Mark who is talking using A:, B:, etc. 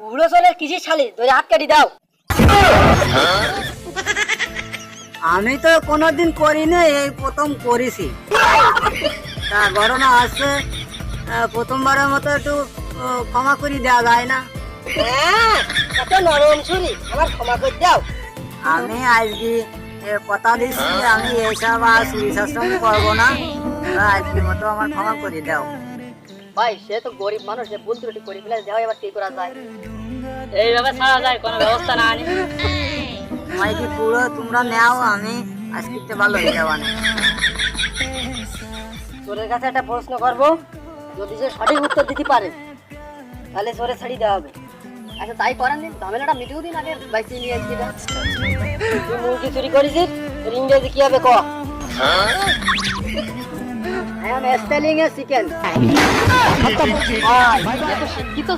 A: কুড়ো চলে কিসি ধরে হাত কাটি দাও।
B: আমি তো কোনোদিন করিনি এই প্রথম করেছি। তা ঘটনা আসছে প্রথমবারের মতো একটু ক্ষমা করে দেওয়া যায় না।
A: হ্যাঁ নরম আমার ক্ষমা করে দাও।
B: আমি আজকে কথা দিচ্ছি আমি এইসব আর চুরি শাসন করব না। আজকে মতো আমার ক্ষমা করে দাও।
A: ভাই সে তো গরিব মানুষ যে ভুল ত্রুটি করে ফেলে দেওয়া এবার কি করা যায়। এইভাবে ছাড়া যায় কোনো ব্যবস্থা না আনি
B: তোমায় কি পুরো তোমরা নেও আমি আজকে ভালো হয়ে না।
A: তোরের কাছে একটা প্রশ্ন করব যদি সে সঠিক উত্তর দিতে পারে তাহলে সরে ছাড়ি দেওয়া হবে। আচ্ছা তাই করেন দিন ঝামেলাটা মিটিয়ে দিন আগে বাইসি নিয়ে আসছি না। তুই মুরগি চুরি করেছিস তোর ইংরেজি কি হবে ক? I am spelling a chicken শিক্ষিত